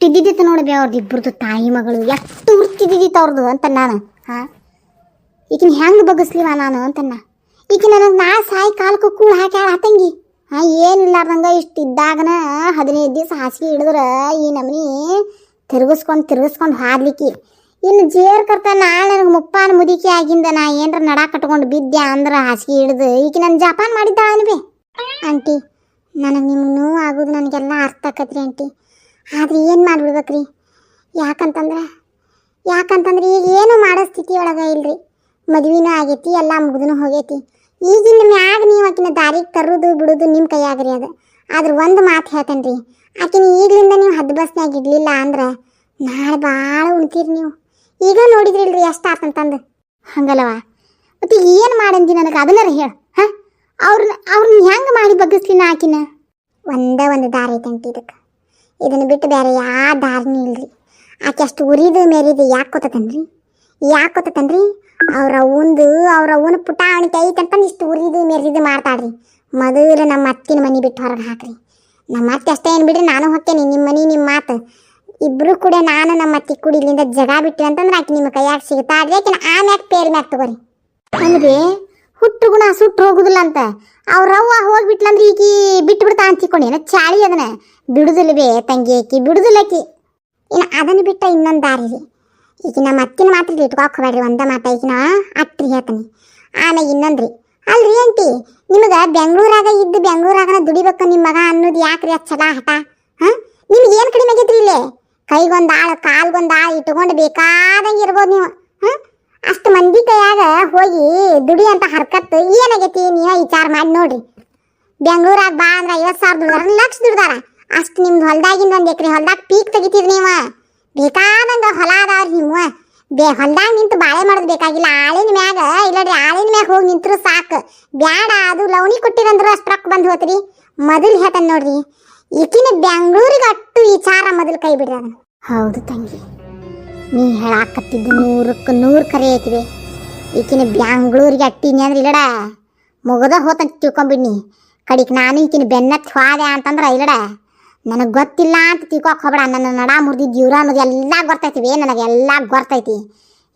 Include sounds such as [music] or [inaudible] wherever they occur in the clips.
ಎಷ್ಟು ಇದ್ದಿದ್ದಿತ್ತು ನೋಡಿ ಬೇ ಅವ್ರದ್ದು ಇಬ್ಬರದು ತಾಯಿ ಮಗಳು. ಎಷ್ಟು ವೃತ್ತಿದ್ದಿತ್ತು ಅವ್ರದ್ದು ಅಂತ ನಾನು. ಹಾ? ಈಕಿನ ಹೆಂಗೆ ಬಗ್ಗಿಸ್ಲಿವ ನಾನು ಅಂತನ್ನ. ಈಕಿನ ನನಗೆ ನಾ ಸಾಯಿ ಕಾಲಕ್ಕೂ ಕೂಳು ಹಾಕ್ಯಾಳ ತಂಗಿ. ಹಾಂ ಏನಿಲ್ಲಾರ್ದಂಗೆ ಇಷ್ಟು ಇದ್ದಾಗನ ಹದಿನೈದು ದಿವಸ ಹಾಸಿಗೆ ಹಿಡಿದ್ರೆ ಈ ನಮನಿ ತಿರುಗಿಸ್ಕೊಂಡು ತಿರುಗಿಸ್ಕೊಂಡು ಹಾದ್ಲಿಕ್ಕಿ. ಇನ್ನು ಜೇರ್ ಕರ್ತ ನಾಳೆ ನನಗೆ ಮುಪ್ಪಾನ ಮುದಿಕೆ ಆಗಿಂದ ನಾ ಏನರ ನಡ ಕಟ್ಕೊಂಡು ಬಿದ್ದೆ ಅಂದ್ರೆ ಹಾಸಿಗೆ ಹಿಡಿದು ಈಕಿ ನನ್ನ ಜಪಾನ್ ಮಾಡಿದ್ದ ಅನ್ಬಿ ಆಂಟಿ, ನನಗೆ ನಿಮ್ಗೆ ನೋವು ಆಗೋದು ನನಗೆಲ್ಲ ಅರ್ಥ ಆಕತ್ರಿ ಆಂಟಿ. ಆದ್ರೆ ಏನು ಮಾಡ್ಬಿಡ್ಬೇಕ್ರಿ? ಯಾಕಂತಂದ್ರೆ ಯಾಕಂತಂದ್ರೆ ಈಗ ಏನು ಮಾಡೋ ಸ್ಥಿತಿ ಒಳಗೆ ಇಲ್ರಿ. ಮದುವೆನೂ ಆಗೈತಿ, ಎಲ್ಲ ಮುಗ್ದೂ ಹೋಗೈತಿ. ಈಗಿನ ಮ್ಯಾಗ ನೀವು ಆಕಿನ ದಾರಿಗೆ ತರೋದು ಬಿಡೋದು ನಿಮ್ಮ ಕೈಯಾಗ್ರಿ ಅದು. ಆದ್ರೆ ಒಂದು ಮಾತು ಹೇಳ್ತೇನೆ ರೀ ಆಕಿನ ಈಗಲಿಂದ ನೀವು ಹದ್ದು ಬಸ್ನಾಗ ಇಡ್ಲಿಲ್ಲ ಅಂದ್ರೆ ನಾಳೆ ಭಾಳ ಉಣ್ತೀರಿ ನೀವು. ಈಗ ನೋಡಿದ್ರಿಲ್ರಿ ಎಷ್ಟು ಆತಂತಂದು ಹಂಗಲ್ಲವ? ಮತ್ತೆ ಏನು ಮಾಡಂದಿ ನನಗೆ ಅದನ್ನಾರ ಹೇಳು, ಹಾಂ? ಅವ್ರನ್ನ ಅವ್ರನ್ನ ಹೆಂಗೆ ಮಾಡಿ ಬಗ್ಗಿಸ್ಲಿ ನಾ ಆಕಿನ? ಒಂದೇ ಒಂದು ದಾರಿ ಐತಂಟಿ ಇದಕ್ಕೆ ಇದನ್ನು ಬಿಟ್ಟು ಬೇರೆ ಯಾವ ದಾರಿನೂ ಇಲ್ರಿ. ಆಕೆ ಅಷ್ಟು ಉರಿದು ಮೇರಿದು ಯಾಕೆ ಕೊತ್ತತನ್ರಿ ಯಾಕೆ ಕೊತ್ತತನ್ರಿ ಅವ್ರ ಒಂದು ಅವ್ರ ಅವ್ವನ ಪುಟಾಣಿಕೆ ಐತಂತಂದು ಇಷ್ಟು ಉರಿದು ಮೇರಿದು ಮಾಡ್ತಾಳ್ರಿ. ಮೊದಲು ನಮ್ಮ ಅತ್ತಿನ ಮನೆ ಬಿಟ್ಟು ಹೊರಗೆ ಹಾಕ್ರಿ. ನಮ್ಮ ಅತ್ತೆ ಅಷ್ಟೇ ಏನು ಬಿಡ್ರಿ, ನಾನು ಹೊಕ್ಕೇನಿ ನಿಮ್ಮ ಮನೆ ನಿಮ್ಮ ಮಾತು. ಇಬ್ಬರು ಕೂಡ ನಾನು ನಮ್ಮ ಅತ್ತಿ ಕೂಡ ಇಲ್ಲಿಂದ ಜಗ ಬಿಟ್ಟಿ ಅಂತಂದ್ರೆ ಆಕೆ ನಿಮ್ಮ ಕೈಯಾಗ ಸಿಗುತ್ತಾಡ್ರಿ ಆಕಿನ ಆಮ್ಯಾಗ ಪೇರ್ ಮ್ಯಾಗ ತಗೋರಿ. ಅಂದ್ರೆ ಹುಟ್ಟು ಗುಣ ಸುಟ್ಟು ಹೋಗುದಿಲ್ಲ ಅಂತ. ಅವ್ರವ್ವ ಹೋಗ್ಬಿಟ್ಲಂದ್ರೆ ಈಗ ಬಿಟ್ಟು ಬಿಡ್ತಾ ಅಂತಿಕೊಂಡೇನ ಚಾಳಿ ಅದನ್ನ. ಬಿಡುದಿಲ್ಲ ಬೇ ತಂಗಿ ಆಕಿ ಬಿಡುದಿಲ್ಲ ಆಕಿ. ಇನ್ನು ಅದನ್ನು ಬಿಟ್ಟ ಇನ್ನೊಂದು ದಾರಿ ರೀ ಈಗ ನಮ್ಮ ಅತ್ತಿನ ಮಾತ್ರ ಇಟ್ಕೊಕ್ ಹೋಗ್ಬೇಡ್ರಿ, ಒಂದ ಮಾತ ಈಗಿನ ಅತ್ರಿ ಹೇಳ್ತಾನೆ. ಆಮೇಲೆ ಇನ್ನೊಂದು ರೀ ಅಲ್ರಿ ಅಂಟಿ ನಿಮಗೆ ಬೆಂಗಳೂರಾಗ ಇದ್ದು ಬೆಂಗಳೂರಾಗನ ದುಡಿಬೇಕು ನಿಮ್ಮ ಮಗ ಅನ್ನೋದು ಯಾಕ್ರಿ ಅದು ಚಲ ಹಠ? ಹಾಂ? ನಿಮ್ಗೆ ಏನು ಕಡಿಮೆ ಆಗೈತ್ರಿ ಇಲ್ಲೇ? ಕೈಗೊಂದು ಆಳು, ಕಾಲ್ಗೊಂದು ಆಳು ಇಟ್ಕೊಂಡು ಬೇಕಾದಂಗೆ ಇರ್ಬೋದು ನೀವು. ಹಾಂ? ಅಷ್ಟು ಮಂದಿ ಕೈಯಾಗ ಹೋಗಿ ದುಡಿ ಅಂತ ಹರ್ಕತ್ತು ಏನಾಗೈತಿ ನೀವು ವಿಚಾರ ಮಾಡಿ ನೋಡ್ರಿ. ಬೆಂಗಳೂರಾಗ ಬಾ ಅಂದ್ರೆ ಐವತ್ತು ಸಾವಿರ ದುಡ್ದಾರ ಲಕ್ಷ ದುಡ್ದಾರ. ಅಷ್ಟು ನಿಮ್ದು ಹೊಲ್ದಾಗಿಂದ ಒಂದು ಎಕರೆ ಹೊಲ್ದಾಗ ಪೀಕ್ ತೆಗಿತೀರಿ ನೀವು? ಬೇಕಾದಂಗ ಹೊಲ ಅದಾವ್ರಿ ನೀವು ಬೇ ಹೊಲ್ದಾಗ ನಿಂತು ಬಾಳೆ ಮಾಡೋದು ಬೇಕಾಗಿಲ್ಲ. ಆಳಿನ ಮ್ಯಾಗ, ಇಲ್ಲಡ್ರಿ ಆಳಿನ ಮ್ಯಾಗ ಹೋಗಿ ನಿಂತರು ಸಾಕು. ಬ್ಯಾಡ, ಅದು ಲವಣಿ ಕೊಟ್ಟಿರಂದ್ರು ಅಷ್ಟು ರೊಕ್ಕ ಬಂದು ಹೋತ್ರಿ. ಮೊದಲು ಹೇಳ್ತಾನೆ ನೋಡ್ರಿ. ಈಕಿನ ಬೆಂಗಳೂರಿಗೆ ಅಟ್ಟು ವಿಚಾರ ಮೊದಲು ಕೈ ಬಿಡ್ರಿ ಹೌದು ತಂಗಿ. ನೀ ಹೇಳಾಕತ್ತಿದ್ದು ನೂರಕ್ಕೆ ನೂರು ಕರೆ ಐತಿವೆ ಈಕಿನ ಬ್ಯಾಂಗ್ಳೂರಿಗೆ ಅಟ್ಟಿನಿ ಅಂದ್ರೆ ಇಲ್ಲಡ, ಮುಗದ ಹೋತಂತ ತಿಳ್ಕೊಂಬಿಡ್ನಿ. ಕಡಿಕ್ ನಾನು ಈಕಿನ ಬೆನ್ನತ್ತಿ ಹೋದೆ ಅಂತಂದ್ರೆ ಇಲ್ಲಡ. ನನಗೆ ಗೊತ್ತಿಲ್ಲ ಅಂತ ತಿಳ್ಕೊಕ್ ಹೋಗ್ಬೇಡ. ನನ್ನ ನಡ ಮುರಿದು ಜೀವ್ರ ಅನ್ನೋದು ಎಲ್ಲ ಗೊತ್ತೈತಿವಿ ನನಗೆ ಎಲ್ಲ ಗೊತ್ತೈತಿ.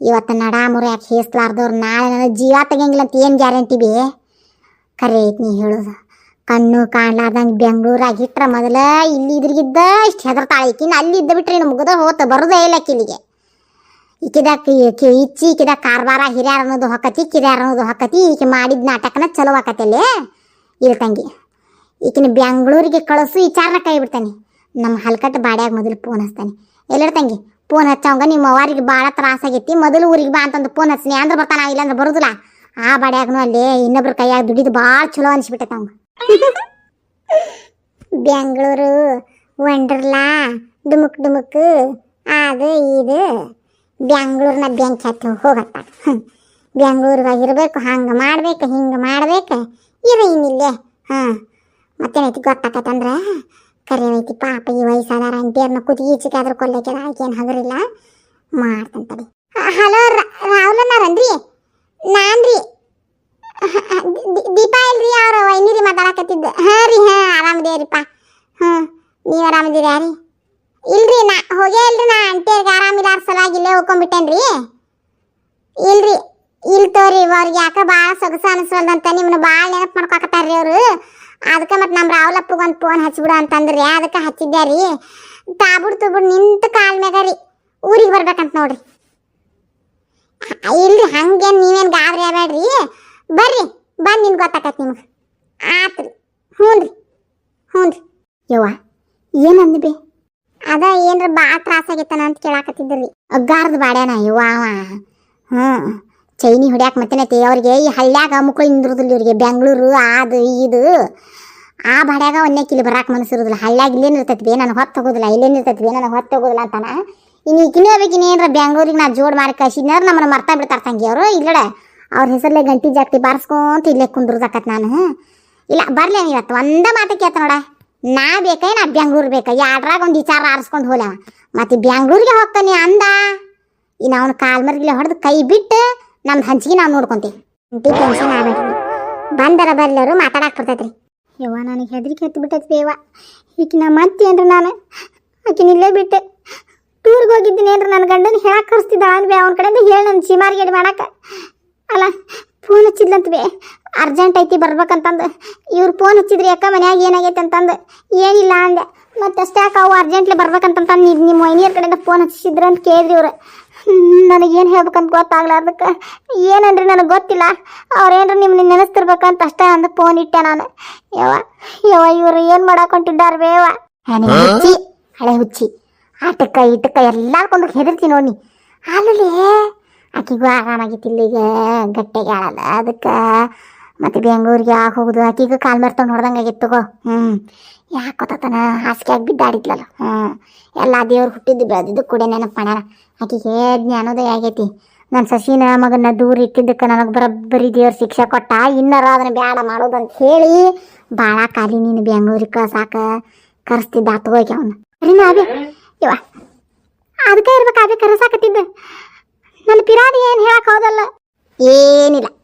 ಇವತ್ತು ನಡ ಮುರಿ ಯಾಕೆ ಹೇಸ್ಲಾರ್ದವ್ರು ನಾಳೆ ನನ್ನ ಜೀವ ತೆಗಿಯಂಗಿಲ್ಲ ಅಂತ ಏನು ಗ್ಯಾರಂಟಿ ಬಿ? ಕರೆ ಐತಿ ನೀ ಹೇಳೋದು. ಕಣ್ಣು ಕಾಣ್ಲಾರ್ದಂಗೆ ಬೆಂಗಳೂರಾಗ ಇಟ್ರ ಮೊದಲ ಇಲ್ಲಿ ಇದ್ರಿಗಿದ್ದ ಇಷ್ಟು ಹೆದರ್ತಾಳೆ ಈಕಿನ ಅಲ್ಲಿ ಇದ್ದ ಬಿಟ್ರೆ ಇನ್ನು ಮುಗದ ಹೋತ, ಬರೋದೇ ಇಲ್ಲ ಇಲ್ಲಿಗೆ. ಈಕಿದ ಇಚ್ಚಿ ಈಕಿದಾಗ ಕಾರ್ಬಾರ ಹಿರಿಯರ್ ಅನ್ನೋದು ಹೊಕ್ಕತಿ, ಕಿರಿಯರ್ ಅನ್ನೋದು ಹೊಕ್ಕತಿ. ಈಕೆ ಮಾಡಿದ ನಾಟಕನ ಚಲೋ ಆಕತ್ತಲ್ಲಿ ಇಲ್ಲ ತಂಗಿ. ಈಕಿನ ಬೆಂಗಳೂರಿಗೆ ಕಳಿಸು ವಿಚಾರನ ಕೈ ಬಿಡ್ತಾನೆ. ನಮ್ಮ ಹಲ್ಕಟ್ಟು ಬಾಡ್ಯಾಗ ಮೊದಲು ಫೋನ್ ಹಚ್ತಾನೆ. ಎಲ್ಲರ ತಂಗಿ ಫೋನ್ ಹಚ್ಚವಂಗ ನಿಮ್ಮ ಅವ್ವಾರಿಗೆ ಭಾಳ ತ್ರಾಸ ಆಗೈತಿ, ಮೊದಲು ಊರಿಗೆ ಬಾ ಅಂತಂದು ಫೋನ್ ಹಚ್ತೀನಿ ಅಂದ್ರೆ ಬರ್ತಾನ ಇಲ್ಲಾಂದ್ರೆ ಬರೋದಿಲ್ಲ. ಆ ಬಾಡ್ಯಾಗನು ಅಲ್ಲಿ ಇನ್ನೊಬ್ರ ಕೈಯಾಗ ದುಡಿದು ಭಾಳ ಚಲೋ ಅನಿಸ್ಬಿಟ್ಟೈತೆ ಅವಂಗ. ಬೆಂಗಳೂರು ವಂಡರ್ಲಾ, ಡುಮುಕ್ ಡುಮುಕ್, ಅದು ಇದು. ಬೆಂಗಳೂರಿನ ಬೆಂಕಿ ಹತ್ತಿ ಹೋಗತ್ತ ಬೆಂಗಳೂರಿಗೆ ಇರಬೇಕು ಹಂಗೆ ಮಾಡ್ಬೇಕು, ಹಿಂಗೆ ಮಾಡ್ಬೇಕು, ಇರು ಇನ್ನಿಲ್ಲೇ. ಹಾಂ ಮತ್ತೇನೈತಿ ಗೊತ್ತಾಕತ್ತಂದ್ರೆ ಕರೆಯೈತಿ ಪಾಪ ಈ ವಯಸ್ಸಾದಾರ ಅಂಟಿಯರ್ನ ಕುದಿಗೆ ಈಚಿಕಾದ್ರೂ ಕೊಲ್ಲಕ್ಕೆ ಆಕೇನು ಹಗರಿಲ್ಲ. ಮಾಡ್ತಂತಡಿ ಹಲೋ ರಾಹುಲನಾರನ್ರಿ ನಾನ್ರಿ. ದೀಪಾ ಇಲ್ರಿ ಅವ್ರ ವೈನಿರಿ ಮಾತಾಡಕತ್ತಿದ್ದ. ಹಾಂ, ರೀ, ಹಾಂ ಆರಾಮದೇವ್ರಿಪ್ಪ ಹ್ಞೂ, ನೀವು ಆರಾಮದಿರಿ ಯಾರಿ? ಇಲ್ರಿ, ನಾ, ಹೋಗೇ ಇಲ್ರಿ, ನಾ ಅಂಟಿಯರ್ಗೆ ಆರಾಮಿದಾರ ಸಲಾಗಿ ಇಲ್ಲೇ ಹೋಗ್ಕೊಂಬಿಟ್ಟೇನ್ರಿ ಇಲ್ರಿ, ಇಲ್ ತೋರಿ, ಅವ್ರಿಗೆ ಯಾಕೆ ಭಾಳ ಸೊಗಸ ಅನಿಸ್ವಲ್ದಂತ ನಿಮ್ಮನ್ನ ಭಾಳ ನೆನಪು ಮಾಡ್ಕೊಕತ್ತಾರ್ರಿ ಅವರು. ಅದಕ್ಕೆ ಮತ್ತೆ ನಮ್ಮ ರಾವ್ಲಪ್ಪಗೆ ಒಂದು ಫೋನ್ ಹಚ್ಬಿಡು ಅಂತಂದ್ರಿ ಅದಕ್ಕೆ ಹಚ್ಚಿದ್ದೆ ರೀ? ತಾಬುಡ್ ತುಬುಡ್ ನಿಂತು ಕಾಲ್ ಮ್ಯಾಗ ರೀ. ಊರಿಗೆ ಬರ್ಬೇಕಂತ ನೋಡ್ರಿ. ಇಲ್ರಿ ಹಂಗೇನು ನೀವೇನು ಗಾಬರಿ ಆಗಬೇಡ್ರಿ ಬರ್ರಿ ಬಂದು ನಿಮ್ಗೆ ಗೊತ್ತಾಕತ್ ನಿಮ್ಗೆ. ಆತ್ರಿ. ಹ್ಞೂ ರೀ ಹ್ಞೂ ರೀ ಯವ್ವ ಏನಂದ ಬಿ? ಅದ ಏನ್ರ ಭಾಳ ತ್ರಾಸ ಆಗೈತನ ಅಂತ ಕೇಳಾಕತ್ತಿದ್ರಿ ಅಗ್ಗಾರದ ಬಾಡ್ಯಾನ ಯವ್ವ ಹ್ಞೂ ಚೈನಿ ಹೊಡ್ಯಾಕ ಮತ್ತೇನೈತಿ ಅವ್ರಿಗೆ ಈ ಹಳ್ಳ್ಯಾಗ ಮುಖ ನಿಂದಿರೋದಿಲ್ಲ ಇವ್ರಿಗೆ. ಬೆಂಗಳೂರು ಅದು ಇದು ಆ ಬಾಡ್ಯಾಗ ಒಂದೇ ಕಿಲಿ ಬರಾಕ ಮನಸ್ಸಿರೋದಿಲ್ಲ ಹಳ್ಳ್ಯಾಗ ಇಲ್ಲೇನು ಇರ್ತೈತಿ ಬೇ ನಾನು ಹೊತ್ತು ಹೋಗೋದಿಲ್ಲ. ಇಲ್ಲೇನು ಇರ್ತೈತಿ ಬೇ, ನನಗೆ ಹೊತ್ತು ಹೋಗೋದಿಲ್ಲ ಅಂತಾನ. ಇನ್ನು ಈಗಿನೇ ಹೋಗ್ಬೇಕು ಇನ್ನೇನ್ರ ಬೆಂಗಳೂರಿಗೆ ನಾ ಜೋಡ್ ಮಾಡಿ ಕಳ್ಸಿದ್ನಾರ ನಮ್ಮನ್ನ ಮರ್ತಾ ಬಿಡ್ತಾರೆ ತಂಗಿ ಅವರು. ಇಲ್ಲಡ ಅವ್ರ ಹೆಸರಲ್ಲೇ ಗಂಟಿ ಜಾಕ್ತಿ ಬಾರಿಸ್ಕೊಂತ ಇಲ್ಲೇ ಕುಂದ್ರದಾಕತ್ ನಾನು. ಇಲ್ಲ, ಬರಲಿ ಇವತ್ತು. ಒಂದ ಮಾತು ಕೇತ ನೋಡ. ನಾ ಬೇಕಾ ನಾ ಬೆಂಗ್ಳೂರು ಬೇಕಾ. ಯಾಡ್ರಾಗ ಒಂದು ವಿಚಾರ ಆರಿಸ್ಕೊಂಡು ಹೋಲ ಮತ್ತೆ ಬೆಂಗ್ಳೂರಿಗೆ ಹೋಗ್ತಾನೆ ಅಂದ. ಇನ್ನು ಅವನು ಕಾಲ್ ಮರ್ಗಿಲೆ ಹೊಡೆದು ಕೈ ಬಿಟ್ಟು ನಮ್ದು ಹಂಚಿಗೆ ನಾವು ನೋಡ್ಕೊಂತೀವಿ ಟೆನ್ಷನ್ ಬಂದರ ಬರ್ಲರು ಮಾತಾಡಕ್ ಬರ್ತೈತ್ರಿ. ಯವ್ವ, ನನಗೆ ಹೆದರಿಕೆ ಹತ್ತು ಬಿಟ್ಟೈತಿ ಬೇವ ಈಕೆ ನಮ್ಮ ಅತ್ತಿ ಏನ್ರ ನಾನು. ಆಕಿನ ಇಲ್ಲೇ ಬಿಟ್ಟೆ. ಟೂರ್ಗೆ ಹೋಗಿದ್ದೀನಿ ಏನ್ರಿ ನನ್ನ ಗಂಡನ ಹೇಳಕ್ಕೆ ಕರ್ಸ್ತಿದ್ದ ಅನ್ಬೇ ಅವನ ಕಡೆಯಿಂದ ಹೇಳಿ ನನ್ನ ಸೀಮಾರಿಗೇಡಿ ಮಾಡಕ್ಕೆ ಅಲ್ಲ ಫೋನ್ ಹಚ್ಚಿದ್ಲಂತ ಅರ್ಜೆಂಟ್ ಐತಿ ಬರ್ಬೇಕಂತಂದು. ಇವ್ರು ಫೋನ್ ಹಚ್ಚಿದ್ರಿ ಅಕ್ಕ ಮನ್ಯಾಗ ಏನಾಗೈತೆ ಅಂತಂದು. ಏನಿಲ್ಲ ಅಂದೆ. ಮತ್ತೆ ಅಷ್ಟೇ ಯಾಕೆ ಅವು ಅರ್ಜೆಂಟ್ಲಿ ಬರ್ಬೇಕಂತಂತಂದು ನಿಮ್ಮ ಮೈನಿಯರ್ ಕಡೆಯಿಂದ ಫೋನ್ ಹಚ್ಚಿಸಿದ್ರು ಅಂತ ಕೇಳಿದ್ರಿ ಇವ್ರು. ನನಗೇನು ಹೇಳ್ಬೇಕಂತ ಗೊತ್ತಾಗ್ಲಾರ್ದಕ್ಕೆ ಏನಂದ್ರೆ ನನಗೆ ಗೊತ್ತಿಲ್ಲ. ಅವ್ರೇನು ನಿಮ್ಮನ್ನ ನೆನೆಸ್ತಿರ್ಬೇಕಂತ ಅಷ್ಟೇ ಅಂದ ಫೋನ್ ಇಟ್ಟೆ ನಾನು. ಯವ ಯವ ಇವರು ಏನು ಮಾಡಾಕೊಂಟಿದ್ದಾರ ಬೇವ ನನಗೆ ಹುಚ್ಚಿ ಹಳೆ ಹುಚ್ಚಿ. ಆಟಕ್ಕ ಇಟಕ್ಕ ಎಲ್ಲಾರ್ಕೊಂಡು ಹೆದರ್ತೀನಿ ನೋಡಿ ಅಲ್ಲೇ ಆಕಿಗೂ ಆರಾಮಾಗಿತ್ತಿಲ್ಲ ಈಗ ಗಟ್ಟೆಗೆ ಅದಕ್ಕೆ. ಮತ್ತೆ ಬೆಂಗಳೂರಿಗೆ ಯಾಕೆ ಹೋಗುದು ಆಕಿಗೂ ಕಾಲ್ ಮರ್ತೊಂಡು ಆಗಿತ್ತು ತಗೋ. ಹ್ಞೂ ಯಾಕೆ ಗೊತ್ತಾತನ? ಹಾಸಿಗೆಯಾಗಿ ಬಿದ್ದಾಡಿದ್ಲಲ್ಲ. ಹ್ಞೂ ಎಲ್ಲ ದೇವ್ರು ಹುಟ್ಟಿದ್ದು ಬೆಳೆದಿದ್ದು ಕೂಡ ನೆನಪು ಮಾಡ್ಯಾನ ಆಕಿಗೆ ಜ್ಞಾನೋದಯ ಆಗೈತಿ. ನನ್ನ ಸಸಿನ ಮಗನ ದೂರ ಇಟ್ಟಿದ್ದಕ್ಕೆ ನನಗೆ ಬರೋಬ್ಬರಿ ದೇವ್ರ ಶಿಕ್ಷೆ ಕೊಟ್ಟ ಇನ್ನರ ಅದನ್ನ ಬ್ಯಾಡ ಮಾಡೋದು ಅಂತ ಹೇಳಿ ಭಾಳ ಖಾಲಿ ನೀನು ಬೆಂಗಳೂರಿಗೆ ಕಳ್ಸಾಕ ಕರೆಸ್ತಿದ್ದ. ತಗೋಕೆ ಅವನು. ಸರಿ ನಾವೇ ಇವ ಅದಕ್ಕೆ ಇರ್ಬೇಕಾದ್ರೆ ಕರೆಸಾಕತ್ತಿದ್ದೆ. ನನ್ನ ಪಿರಾದಿ ಏನು ಹೇಳಕ್ಕೆ ಹೌದಲ್ಲ.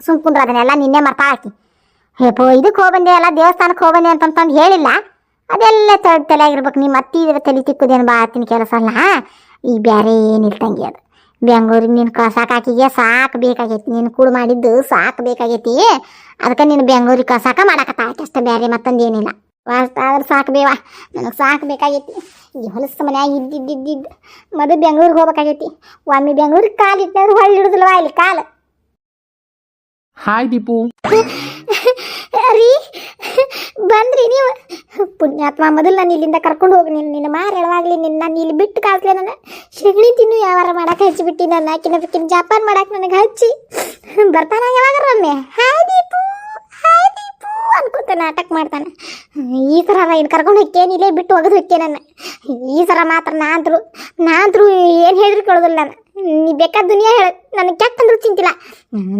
ಸುಮ್ ಕುಂದ್ರ ಅದನ್ನೆಲ್ಲ ನಿನ್ನೆ ಮರ್ತಾ ಹಾಕಿ. ಹೇಪೋ ಇದಕ್ಕೆ ಹೋಗ್ಬಂದೆ ಅಲ್ಲ ದೇವಸ್ಥಾನಕ್ಕೆ ಹೋಗ್ಬಂದೆ ಅಂತಂತಂದು ಹೇಳಿಲ್ಲ. ಅದೆಲ್ಲ ತಲೆ ಆಗಿರ್ಬೇಕು ನಿಮ್ಮ ಅತ್ತಿ ಇದ್ರೆ ತಲೆ ತಿಕ್ಕುದೇನು ಬಾ ಆತಿನ ಕೆಲಸ ಅಲ್ಲ ಈ ಬೇರೆ ಏನಿಲ್ಲ ತಂಗಿ ಅದು. ಬೆಂಗಳೂರಿಗೆ ನೀನು ಕಳ್ಸಾಕ ಆಕಿಗೆ ಸಾಕು ಬೇಕಾಗೈತಿ. ನೀನು ಕೂಡು ಮಾಡಿದ್ದು ಸಾಕು ಬೇಕಾಗೈತಿ. ಅದಕ್ಕೆ ನೀನು ಬೆಂಗಳೂರಿಗೆ ಕಸಾಕ ಮಾಡಾಕತ್ತ ಅಷ್ಟೇ ಬ್ಯಾರೆ ಮತ್ತೊಂದು ಏನಿಲ್ಲ ಆದ್ರೆ ಸಾಕು ಬೇವಾ. ನನಗೆ ಸಾಕು ಬೇಕಾಗೈತಿ. ಈ ಹೊಲಸು ಮನ್ಯಾಗ ಇದ್ದಿದ್ದಿದ್ದಿದ್ದು ಮೊದಲು ಬೆಂಗ್ಳೂರಿಗೆ ಹೋಗ್ಬೇಕಾಗೈತಿ. ಒಮ್ಮೆ ಬೆಂಗ್ಳೂರಿಗೆ ಕಾಲು ಇಟ್ಟಂದ್ರೆ ಹೊಳ್ಳಿ ಹಿಡಿದಿಲ್ವಾ ಇಲ್ಲಿ ಕಾಲು? ಹಾಯ್ ದೀಪು ರೀ, ಬಂದ್ರಿ ನೀವು. ಪುಣ್ಯಾತ್ಮ ಮೊದಲು ನಾನು ಇಲ್ಲಿಂದ ಕರ್ಕೊಂಡು ಹೋಗಿ. ನಿನ್ನ ನಿನ್ನ ಮಾರು ನಿನ್ನ ನಾನು ಇಲ್ಲಿ ಬಿಟ್ಟು ಕಾಸ್ಲೆ ನನ್ನ. ಸಗಣಿ ತಿನ್ನು, ಯಾವಾರ ಮಾಡಕ್ಕೆ ಹಚ್ಚಿಬಿಟ್ಟು ನನ್ನ. ಆಕಿನ ಬಿಕ್ಕಿನ ಜಾಪಾನ್ ಮಾಡಕ್ಕೆ ನನಗೆ ಹಚ್ಚಿ. ಬರ್ತಾನ ಯಾವಾಗ ಒಮ್ಮೆ. ಹಾಯ್ ದೀಪು ಹಾಯ್ ದೀಪು ಅನ್ಕೊಂತ ನಾಟಕ ಮಾಡ್ತಾನೆ. ಈ ಥರ ಇನ್ನು ಕರ್ಕೊಂಡು ಹೋಗ್ತೇನೆ ಇಲ್ಲೇ ಬಿಟ್ಟು ಒಗೆದು ಹೋಗ್ತೇನೆ ನನ್ನ? ಈ ಸಲ ಮಾತ್ರ ನಾಂತ್ರು ನಾಂತ್ರು ಏನು ಹೇಳಿದ್ರು ಕೇಳೋದಿಲ್ಲ ನಾನು. ನೀ ಬೇಕಾದ ದುನಿಯಾ ಹೇಳ ನನಗೆ ಕೆಟ್ಟಂದ್ರೂ ಚಿಂತಿಲ್ಲ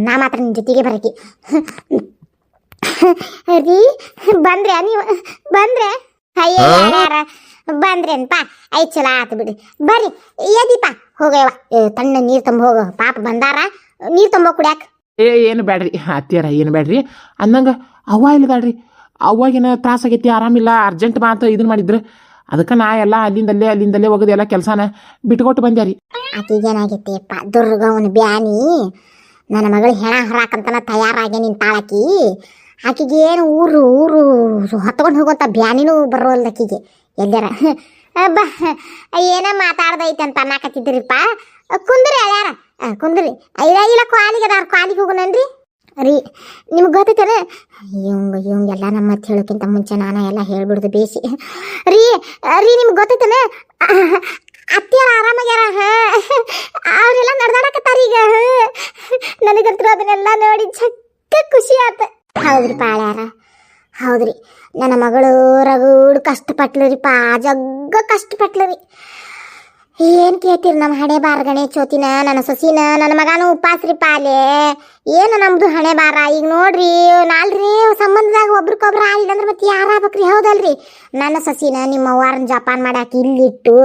ನಾ ಮಾತ್ರ ನಿನ್ನ ಜೊತೆಗೆ ಬರಕಿ ರೀ ಬಂದ್ರೆ ನೀವು ಬಂದ್ರೆ? ಅಯ್ಯೋ ಬಂದ್ರೆ ಅಂತ ಐ ಚಲೋ ಆತು ಬಿಡಿ. ಬರ್ರಿ ಏದೀಪ ಹೋಗಯ್ಯವ. ತಣ್ಣ ನೀರು ತುಂಬ ಹೋಗ. ಪಾಪ ಬಂದಾರ ನೀರು ತಂಬ ಕುಡ್ಯಾಕ. ಏ ಏನು ಬ್ಯಾಡ್ರಿ. ಅತ್ತಿಯಾರ ಏನು ಬ್ಯಾಡ್ರಿ? ಅಂದಂಗ ಅವ್ವ ಇಲ್ಲದಾಳ್ರಿ ಅವ್ವಾಗಿನ ತ್ರಾಸ ಆಗೈತಿ ಆರಾಮಿಲ್ಲ ಅರ್ಜೆಂಟ್ ಬಾ ಅಂತ ಇದನ್ನ ಮಾಡಿದ್ರು. ಅದಕ್ಕೆ ನಾ ಎಲ್ಲ ಅಲ್ಲಿಂದಲ್ಲೇ ಅಲ್ಲಿಂದಲ್ಲೇ ಹೋಗೋದು ಎಲ್ಲ ಕೆಲಸನ ಬಿಟ್ಕೊಟ್ಟು ಬಂದೆ ರೀ. ಆಕಿಗೇನಾಗೈತೆಪ್ಪ ದುರ್ಗವನ ಬ್ಯಾನಿ ನನ್ನ ಮಗಳು ಹೆಣ ಹರಾಕಂತನ ತಯಾರಾಗಿ ತಾಳಕಿ. ಆಕಿಗೆ ಏನು ಊರು ಊರು ಹೊತ್ಕೊಂಡು ಹೋಗುವಂಥ ಬ್ಯಾನಿನೂ ಬರೋಲ್ಲ ಆಕಿಗೆ. ಎಲ್ಲಾರ ಬಾ ಏನೇ ಮಾತಾಡ್ದೈತೆ ಅಂತ ಅನ್ನಕತ್ತಿದ್ರಿಪ್ಪ. ಕುಂದ್ರಿ ಅಳ್ಯಾರ. ಆ, ಕುಂದ್ರಿ. ಇಲ್ಲ ಇಲ್ಲ ಕ್ವಾಲಿಗೆ ಅದಾರ ಕ್ವಾಲಿಗೆ ರೀ, ನಿಮ್ಗೆ ಗೊತ್ತೈತಲ್ಲ ಇವಂಗ ಇವಂಗೆಲ್ಲ ನಮ್ಮ ಮತ್ತೆ ಹೇಳೋಕ್ಕಿಂತ ಮುಂಚೆ ನಾನು ಎಲ್ಲ ಹೇಳ್ಬಿಡ್ದು ಬೇಸಿ. ರೀ ರೀ, ನಿಮ್ಗೆ ಗೊತ್ತೈತಲ್ಲ ಅತ್ತಿಯರ ಆರಾಮಾಗ್ಯಾರ? ಅವರೆಲ್ಲ ನಡ್ದಾಡಕತ್ತಾರ ಈಗ. ನನಗಂತೂ ಅದನ್ನೆಲ್ಲ ನೋಡಿ ಚಕ್ಕ ಖುಷಿ ಆತ. ಹೌದ್ರಿ ಪಾಳ್ಯಾರ. ಹೌದ್ರಿ. ನನ್ನ ಮಗಳು ರಗೂಡ್ ಪಾ, ಜಗ್ಗ ರೀ. ಏನು ಕೇಳ್ತೀರಿ ನಮ್ಮ ಹಣೆ ಬಾರ್ಗಣೆ ಚೋತಿನ ನನ್ನ ಸೊಸಿನ, ನನ್ನ ಮಗನೂ ಉಪಾಸ್ರಿ ಪಾಲೆ. ಏನು ನಮ್ದು ಹಣೆ ಬಾರ ಈಗ ನೋಡ್ರಿ, ನಾಲ್ರಿ ಸಂಬಂಧದಾಗ ಒಬ್ರಿಗೊಬ್ರು ಆಗಿಲ್ಲ ಅಂದ್ರೆ ಮತ್ತೆ ಯಾರಾಗ್ಬೇಕ್ರಿ ಹೌದಲ್ರಿ. ನನ್ನ ಸಸಿನ ನಿಮ್ಮ ಅವ್ವಾರನ್ನ ಜಪಾನ್ ಮಾಡಾಕಿ ಇಲ್ಲಿಟ್ಟು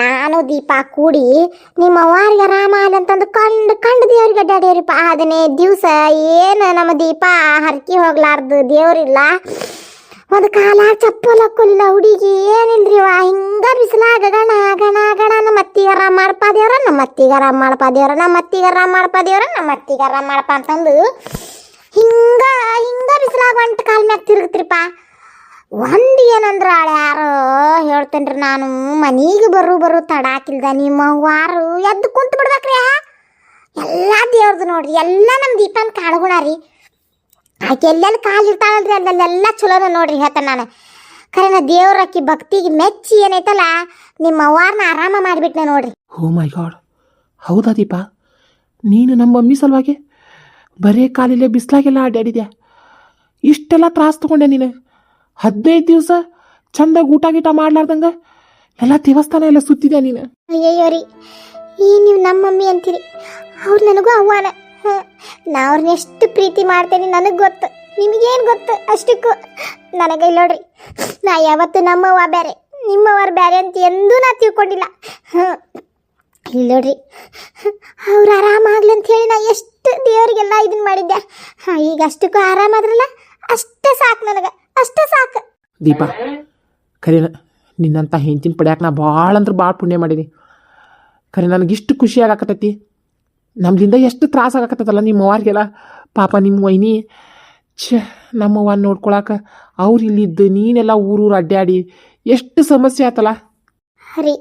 ನಾನು ದೀಪ ಕೂಡಿ ನಿಮ್ಮ ಅವ್ವಾರಿಗೆ ಆರಾಮ ಅಂತಂದು ಕಂಡು ಕಂಡು ದೇವ್ರಿಗೆ ಅಡ್ಡಾಡ್ಯಾರಿಪ್ಪ ಅದನ್ನೇ ದಿವಸ ಏನು ನಮ್ಮ ದೀಪ ಹರಕಿ ಹೋಗ್ಲಾರ್ದು ದೇವ್ರಿಲ್ಲ. ಒಂದು ಕಾಲ ಚಪ್ಪಲ್ ಹಾಕೊಲಿಲ್ಲ ಹುಡುಗಿ ಏನಿಲ್ರಿ ವಾ? ಹಿಂಗ ಬಿಸಿಲಾಗ ಗಣ ಗಣ ಗಣ, ನಮ್ಮ ಅತ್ತಿಗಾರ ಮಾಡಪ್ಪ ದೇವ್ರ ನಮ್ಮ ಅತ್ತಿಗಾರ ಮಾಡಪ್ಪ ದೇವ್ರ ನಮ್ಮ ಅತ್ತಿಗಾರ ಮಾಡಪ್ಪ ದೇವ್ರ ನಮ್ಮ ಅತ್ತಿಗಾರ ಮಾಡಪ್ಪ ಅಂತಂದು ಹಿಂಗ ಹಿಂಗ ಬಿಸಿಲಾಗ ಒಂಟು ಕಾಲ್ ಮ್ಯಾಗ ತಿರುಗತ್ರಿಪ್ಪ ಒಂದು ಏನಂದ್ರ ಆಳೆ ಯಾರು ಹೇಳ್ತೇನ್ರಿ ನಾನು, ಮನೆಗೆ ಬರು ಬರು ತಡಾಕಿಲ್ದ ನಿಮ್ಮ ವಾರು ಎದ್ದು ಕುಂತು ಬಿಡ್ಬೇಕ್ರಿ ಎಲ್ಲ ದೇವ್ರದ್ದು ನೋಡ್ರಿ, ಎಲ್ಲ ನಮ್ಮ ದೀಪನ್ ಕಾಳುಗುಣ ರೀ ಆಕೆ ಎಲ್ಲೆಲ್ಲಿ ಕಾಲು ಇರ್ತಾಳಲ್ರಿ ಅಲ್ಲೆಲ್ಲ ಚಲೋನ ನೋಡ್ರಿ ಹೇಳ್ತಾನೆ ನಾನು. ಕರೆನ ದೇವ್ರ ಆಕಿ ಭಕ್ತಿಗೆ ಮೆಚ್ಚಿ ಏನೈತಲ್ಲ ನಿಮ್ಮ ಅವ್ವಾರನ ಆರಾಮ ಮಾಡಿಬಿಟ್ನೆ ನೋಡ್ರಿ. ಹೋ ಮೈ ಗಾಡ್ ಹೌದಾ ದೀಪ? ನೀನು ನಮ್ಮ ಮಮ್ಮಿ ಸಲುವಾಗಿ ಬರೀ ಕಾಲಿಲ್ಲೇ ಬಿಸಿಲಾಗೆಲ್ಲ ಅಡ್ಡಾಡಿದ್ಯಾ ಇಷ್ಟೆಲ್ಲ ತ್ರಾಸ ತಗೊಂಡೆ ನೀನು. ಹದಿನೈದು ದಿವಸ ಚಂದಾಗಿ ಊಟ ಗೀಟ ಮಾಡ್ಲಾರ್ದಂಗ ಎಲ್ಲ ದೇವಸ್ಥಾನ ಎಲ್ಲ ಸುತ್ತಿದ್ಯಾ ನೀನು? ಅಯ್ಯಯ್ಯೋ ರೀ ಈ ನೀವು ನಮ್ಮ ಮಮ್ಮಿ ಅಂತೀರಿ ಅವ್ರು ನನಗೂ ಅವ್ವಾನ. ನಾ ಅವ್ರನ್ನ ಎಷ್ಟು ಪ್ರೀತಿ ಮಾಡ್ತೇನೆ ನನಗೆ ಗೊತ್ತು, ನಿಮಗೇನು ಗೊತ್ತು ಅಷ್ಟಕ್ಕೂ. ನನಗೆ ಇಲ್ಲ ನೋಡ್ರಿ, ನಾ ಯಾವತ್ತು ನಮ್ಮವ್ವ ಬೇರೆ ನಿಮ್ಮವ್ರು ಬೇರೆ ಅಂತ ಎಂದೂ ನಾ ತಿಳ್ಕೊಂಡಿಲ್ಲ. ಹ್ಞೂ ಇಲ್ಲ ನೋಡ್ರಿ, ಅವ್ರು ಅಂತ ಹೇಳಿ ನಾ ಎಷ್ಟು ದೇವರಿಗೆಲ್ಲ ಇದನ್ನ ಮಾಡಿದ್ದೆ. ಈಗ ಅಷ್ಟಕ್ಕೂ ಆರಾಮಾದ್ರಲ್ಲ ಅಷ್ಟೇ ಸಾಕು ನನಗೆ, ಅಷ್ಟೇ ಸಾಕು. ದೀಪ ಖರೀನ ನಿನ್ನಂಥ ಹೆಂಚಿನ ಪಡ್ಯಾಕ ನಾ ಭಾಳ ಅಂದ್ರೆ ಭಾಳ ಪುಣ್ಯ ಮಾಡೀನಿ. ಖರೆ ನನಗಿಷ್ಟು ಖುಷಿ ಆಗಾಕತ್ತೈತಿ. ನಮ್ಲಿಂದ ಎಷ್ಟು ತ್ರಾಸ ಆಗಕತ್ತದಲ್ಲ ನಿಮ್ಮ ಅವ್ವಾರಿಗೆಲ್ಲ? ಪಾಪ ನಿಮ್ಮ ವೈನಿ. ಛ ನಮ್ಮವ್ವ ನೋಡ್ಕೊಳಕ್ಕೆ ಅವ್ರು ಇಲ್ಲಿದ್ದು ನೀನೆಲ್ಲ ಊರೂರು ಅಡ್ಡಾಡಿ ಎಷ್ಟು ಸಮಸ್ಯೆ ಆತಲ್ಲ? ಹರಿ,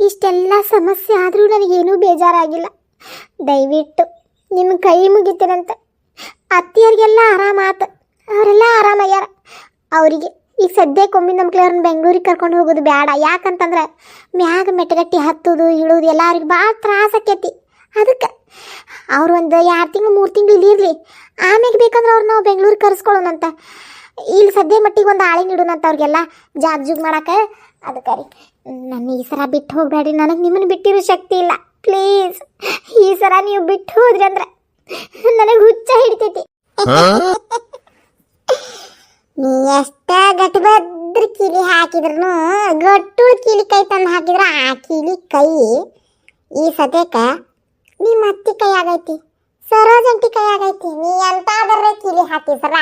ಇಷ್ಟೆಲ್ಲ ಸಮಸ್ಯೆ ಆದರೂ ನನಗೇನೂ ಬೇಜಾರಾಗಿಲ್ಲ. ದಯವಿಟ್ಟು ನಿಮ್ಮ ಕೈ ಮುಗಿತೀನಂತ. ಅತ್ತಿಯರಿಗೆಲ್ಲ ಆರಾಮಾತ ಅವರೆಲ್ಲ ಆರಾಮಾಗ್ಯಾರ ಅವರಿಗೆ ಈಗ ಸದ್ಯಕ್ಕೊಮ್ಮೆ ನಮ್ಮ ಕ್ಲಿಯರ್ನ ಬೆಂಗಳೂರಿಗೆ ಕರ್ಕೊಂಡು ಹೋಗೋದು ಬೇಡ ಯಾಕಂತಂದ್ರೆ ಮ್ಯಾಗ ಮೆಟ್ಟಗಟ್ಟಿ ಹತ್ತೋದು, ಇಳೋದು ಎಲ್ಲ ಅವ್ರಿಗೆ ಭಾಳ ತ್ರಾಸ ಆಕೈತಿ. ಅದಕ್ಕೆ ಅವ್ರು ಒಂದು ಎರಡು ತಿಂಗಳು ಮೂರು ತಿಂಗಳು ಇಲ್ಲಿ ಇರಲಿ. ಆಮೇಲೆ ಬೇಕಂದ್ರೆ ಅವ್ರು ನಾವು ಬೆಂಗಳೂರಿಗೆ ಕರೆಸ್ಕೊಳ್ಳೋಣಂತ ಇಲ್ಲಿ ಸದ್ಯ ಮಟ್ಟಿಗೆ ಒಂದು ಆಳಿ ನೀಡೋಣಂತ ಅವ್ರಿಗೆಲ್ಲ ಜಾಗ್ ಜುಗ್ ಮಾಡೋಕೆ. ಅದಕ್ಕೆ ರೀ ನನ್ನ ಈ ಸಲ ಬಿಟ್ಟು ಹೋಗಬೇಡ್ರಿ. ನನಗೆ ನಿಮ್ಮನ್ನು ಬಿಟ್ಟಿರೋ ಶಕ್ತಿ ಇಲ್ಲ. ಪ್ಲೀಸ್ ಈ ಸಲ ನೀವು ಬಿಟ್ಟು ಹೋದ್ರಿ ಅಂದ್ರೆ ನನಗೆ ಹುಚ್ಚ ಹಿಡಿತೈತಿ. ನೀ ಎಷ್ಟ ಗಟ್ಬದ್ರ ಕೀಲಿ ಹಾಕಿದ್ರು ಗಟ್ಟು ಕೀಲಿ ಕೈ ತಂದು ಹಾಕಿದ್ರ ಆ ಕೀಲಿ ಕೈ ಈ ಸದ್ಯಕ್ಕ ನಿಮ್ಮ ಅತ್ತಿ ಕೈ ಆಗೈತಿ. ಸರೋಜಂಟಿ ಕೈ ಆಗೈತಿ. ನೀ ಎಂತಾದ್ರೆ ಕೀಲಿ ಹಾಕಿಸ್ರ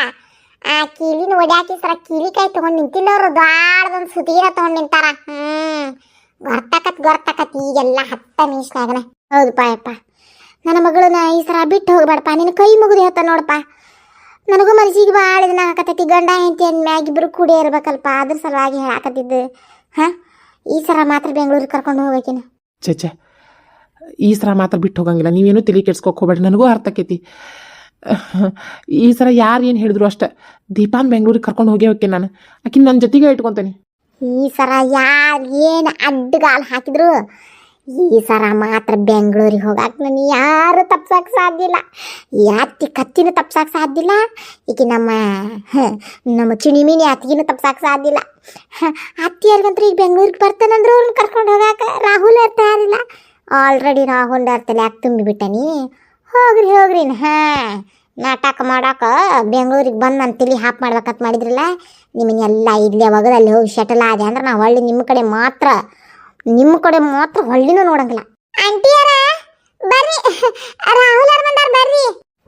ಆ ಕೀಲಿನ ಒಡ್ಯಾಕಿಸ್ರ ಕೀಲಿ ಕೈ ತಗೊಂಡು ನಿಂತಿಲ್ಲ ಅವ್ರು. ದಾಡ್ದೊಂದು ಸುತೀರ ತಗೊಂಡು ನಿಂತಾರ. ಹ್ಮ್. ಗೊರ್ತಾಕತ್, ಗೊರ್ತಕತ್. ಈಗೆಲ್ಲ ಹತ್ತ ನಿಮಿಷನಾಗನ ಹೌದಪ್ಪ ಯಪ್ಪ ನನ್ನ ಮಗಳನ್ನ ಈ ಸರ ಬಿಟ್ಟು ಹೋಗ್ಬೇಡಪ್ಪ. ನಿನ್ನ ಕೈ ಮುಗಿದು ಹೇಳ್ತ ನೋಡಪ್ಪ. ನನಗೂ ಮನಸ್ಸಿಗೆ ಭಾಳ ಇದನ್ನ ಹಾಕತೈತಿ ಗಂಡ, ಹೆಂಡತಿ ಅಂದ್ಮ್ಯಾಗ ಇಬ್ಬರು ಕೂಡಿ ಇರ್ಬೇಕಲ್ಪ. ಅದ್ರ ಸಲುವಾಗಿ ಹೇಳಾಕತ್ತಿದ್ದು. ಹಾಂ? ಈ ಸಲ ಮಾತ್ರ ಬೆಂಗಳೂರಿಗೆ ಕರ್ಕೊಂಡು ಹೋಗ್ಬೇಕಿನ ಛೆ. ಈ ಸರ ಮಾತ್ರ ಬಿಟ್ಟು ಹೋಗಂಗಿಲ್ಲ. ನೀವೇನು ತಲೆ ಕೆಡ್ಸ್ಕೊಕ್ ಹೋಗ್ಬೇಡ. ನನಗೂ ಅರ್ಥ ಆಕೈತಿ. ಈ ಸರ ಯಾರು ಏನು ಹೇಳಿದ್ರು ಅಷ್ಟೆ. ದೀಪಾನ್ ಬೆಂಗಳೂರಿಗೆ ಕರ್ಕೊಂಡು ಹೋಗಿ ಹೋಗ್ತೀನಿ ನಾನು. ಆಕಿನ ನನ್ನ ಜೊತೆಗೆ ಇಟ್ಕೊತೀನಿ. ಈ ಸರ ಯಾರು ಏನು ಅಡ್ಡಗಾಲ್ ಹಾಕಿದ್ರು, ಈ ಸರ ಮಾತ್ರ ಬೆಂಗಳೂರಿಗೆ ಹೋಗಾಕ ನಾನು ಯಾರು ತಪ್ಸಕ್ಕೆ ಸಾಧ್ಯ ಇಲ್ಲ. ಈ ಅತ್ತಿ ಕತ್ತಿನೂ ತಪ್ಸಕ್ಕೆ ಸಾಧ್ಯ ಇಲ್ಲ. ಈಗ ನಮ್ಮ ನಮ್ಮ ಚಿಣಿಮಿನಿ ಅತ್ತಿಗಿನೂ ತಪ್ಸಕ್ಕೆ ಸಾಧ್ಯ ಇಲ್ಲ. ಅತ್ತಿಯರ್ಗಂತೂ ಈಗ ಬೆಂಗಳೂರಿಗೆ ಬರ್ತಾನಂದ್ರೆ ಅವ್ರನ್ನ ಕರ್ಕೊಂಡು ಹೋಗಾಕ ರಾಹುಲ್ ತಯಾರಿಲ್ಲ. ಆಲ್ರೆಡಿ ರಾಹುಲ್ ಹೊಂಡಾರ್ತಲೆ ಯಾಕೆ ತುಂಬಿಬಿಟ್ಟನಿ ಹೋಗ್ರಿ ಹೋಗ್ರಿ ಹಾಂ, ನಾಟಕ ಮಾಡಾಕ ಬೆಂಗಳೂರಿಗೆ ಬಂದು ನಾನು ತಿಳಿ ಹಾಪ್ ಮಾಡ್ಬೇಕಂತ ಮಾಡಿದ್ರಲ್ಲ, ನಿಮ್ಮನ್ನೆಲ್ಲ ಇಲ್ಲೇ ಅಲ್ಲಿ ಹೋಗಿ ಶಟಲ್ ಆದೆ ಅಂದ್ರೆ ನಾವು ಹೊಳ್ಳಿ ನಿಮ್ಮ ಕಡೆ ಮಾತ್ರ ನಿಮ್ಮ ಕಡೆ ಮಾತ್ರ ಹೊಳ್ಳಿನೂ ನೋಡಂಗಿಲ್ಲ. ಆಂಟಿಯರ, ಬರ್ರಿ. [laughs] ರಾಹುಲ್ ಅವ್ರ